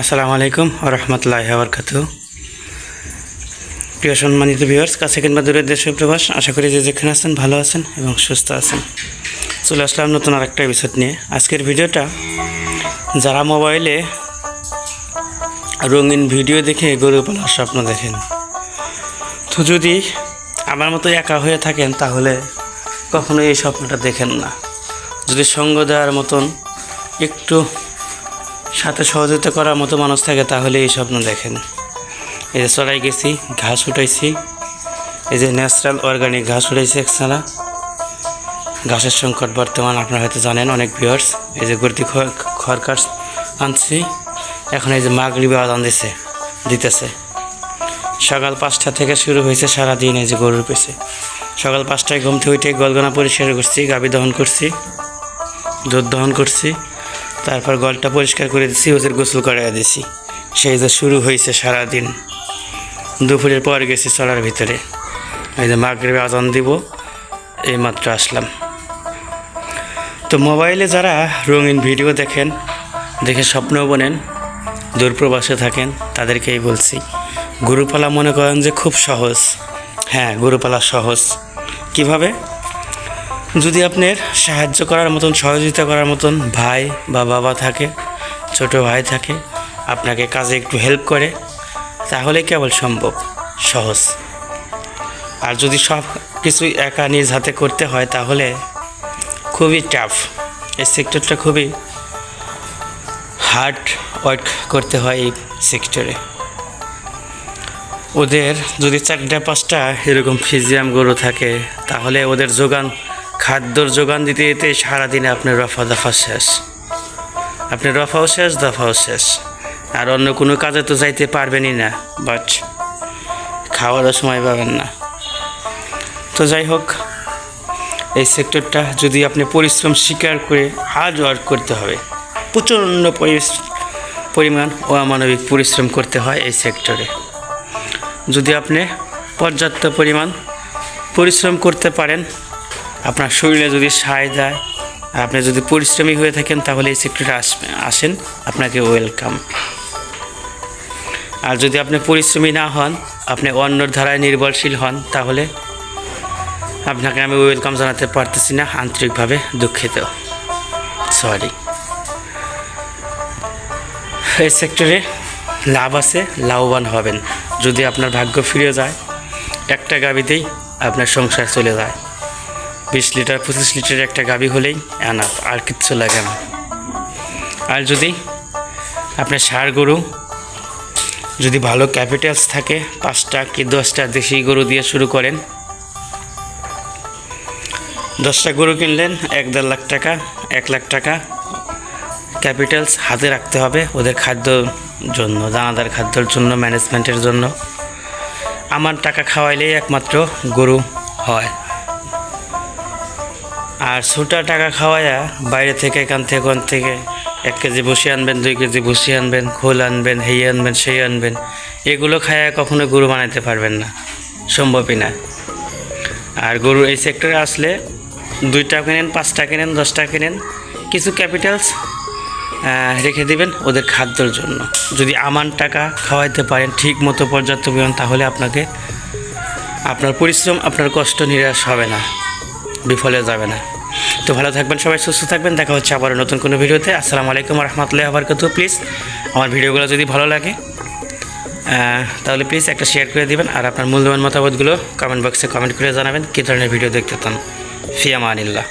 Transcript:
আসসালামু আলাইকুম রহমতুল্লাহ বরকাত প্রিয় সম্মানিত ভিউয়ার্স কাছে কিংবা দূরের দেশে প্রবাস, আশা করি যে যেখানে আছেন ভালো আছেন এবং সুস্থ আছেন। চলে আসলাম নতুন আরেকটা এপিসোড নিয়ে। আজকের ভিডিওটা যারা মোবাইলে রঙিন ভিডিও দেখে গরু পালার স্বপ্ন দেখেন, তো যদি আমার মতো একা হয়ে থাকেন, তাহলে কখনো এই স্বপ্নটা দেখেন না। যদি সঙ্গ দেওয়ার মতন একটু সাথে সহযোগিতা করার মতো মানুষ থাকে তাহলে এই স্বপ্ন দেখেন এই যে চড়াই গেছি, ঘাস উঠাইছি। এই যে ন্যাচারাল অর্গানিক ঘাস উঠাইছি একসালা। ঘাসের সংকট বর্তমান আপনারা হয়তো জানেন, অনেক ভিউয়ার্স এই যে গর্তি খড়কার আনছি। এখন এই যে মাগরিবে আদান দিছে দিতেছে। সকাল পাঁচটা থেকে শুরু হয়েছে সারাদিন এই যে গরুর পেছে সকাল পাঁচটায় ঘুম থেকে উঠে গলগনা পরিষ্কার করছি, গাভী দহন করছি, দুধ দহন করছি। তারপর গলটা পরিষ্কার করে দিছি ওদের গোসল করাই দিছি। সেই যে শুরু হয়েছে সারাদিন। দুপুরের পর গেছি চলার ভিতরে। এই যে মাগরিবে আজান দিব, এইমাত্র আসলাম। তো মোবাইলে যারা রঙিন ভিডিও দেখেন, দেখে স্বপ্ন বোনেন, দূরপ্রবাসে থাকেন, তাদেরকেই বলছি, গুরুপালা মনে করেন যে খুব সহজ। হ্যাঁ গুরুপালা সহজ। কীভাবে? যদি আপনার সাহায্য করার মতন, সহযোগিতা করার মতন ভাই বা বাবা থাকে, ছোট ভাই থাকে, আপনাকে কাজে একটু হেল্প করে, তাহলে কেবল সম্ভব, সহজ। আর যদি সব কিছু একা নিজ হাতে করতে হয়, তাহলে খুবই টাফ এই সেক্টরটা খুবই হার্ড ওয়ার্ক করতে হয় এই সেক্টরে ওদের যদি চারটা পাঁচটা এরকম ফিজিয়াম গরু থাকে, তাহলে ওদের যোগান খাদ্যর যোগান দিতে দিতে সারাদিনে আপনার রফা দফা শেষ। আপনার রফাও শেষ, দফাও শেষ। আর অন্য কোনো কাজে তো যাইতে পারবেনই না। বাট খাওয়ারও সময় পাবেন না। তো যাই হোক, এই সেক্টরটা যদি আপনি পরিশ্রম স্বীকার করে হার্ড ওয়ার্ক করতে হবে, প্রচণ্ড পরিমাণ ও অমানবিক পরিশ্রম করতে হয় এই সেক্টরে। যদি আপনি পর্যাপ্ত পরিমাণ পরিশ্রম করতে পারেন আপনার শরীরে যদি সায় দেয় আর আপনি যদি পরিশ্রমী হয়ে থাকেন, তাহলে এই সেক্টরে আসেন। আপনাকে ওয়েলকাম আর যদি আপনি পরিশ্রমী না হন, আপনি অন্যর ধারায় নির্ভরশীল হন, তাহলে আপনাকে আমি ওয়েলকাম জানাতে পারতেছি না, আন্তরিকভাবে দুঃখিত। সরি এই সেক্টরে লাভ আছে, লাভবান হবেন। যদি আপনার ভাগ্য ফিরে যায়, একটা গাবিতেই আপনার সংসার চলে যায়। বিশ লিটার, পঁচিশ লিটার একটা গাবি হলেই আনাপ আর কিচ্ছু লাগে না। আর যদি আপনার সার গরু যদি ভালো ক্যাপিটালস থাকে, পাঁচটা কি দশটা দেশি গরু দিয়ে শুরু করেন। দশটা গরু কিনলেন, এক দেড় লাখ টাকা, এক লাখ টাকা। ক্যাপিটালস হাতে রাখতে হবে ওদের খাদ্যর জন্য, দানাদার খাদ্যর জন্য, ম্যানেজমেন্টের জন্য। আমার টাকা খাওয়াইলেই একমাত্র গরু হয়। আর ছোটা টাকা খাওয়াইয়া বাইরে থেকে এখান থেকে ওখান থেকে এক কেজি বসে আনবেন, দুই কেজি বসে আনবেন, খোল আনবেন, হেই আনবেন, সেই আনবেন। এগুলো খাইয়া কখনো গরু বানাইতে পারবেন না, সম্ভবই না। আর গরু এই সেক্টরে আসলে দুইটা কিনেন, পাঁচটা কিনেন, দশটা কিনেন, কিছু ক্যাপিটালস রেখে দিবেন ওদের খাদ্যর জন্য। যদি আমান টাকা খাওয়াইতে পারেন ঠিক মতো পর্যাপ্ত পরিমাণ, তাহলে আপনাকে আপনার পরিশ্রম, আপনার কষ্ট নিরাশ হবে না, বিফলে যাবে না। তো ভালো থাকবেন, সবাই সুস্থ থাকবেন। দেখা হচ্ছে আবার নতুন কোনো ভিডিওতে। আসসালামু আলাইকুম রহমতুল্লাহ আবরকাত প্লিজ, আমার ভিডিওগুলো যদি ভালো লাগে তাহলে প্লিজ একটা শেয়ার করে দেবেন। আর আপনার মূল্যবান মতামতগুলো কমেন্ট বক্সে কমেন্ট করে জানাবেন। কী ধরনের ভিডিও দেখতে চান? ফিয়ামা আনিল্লাহ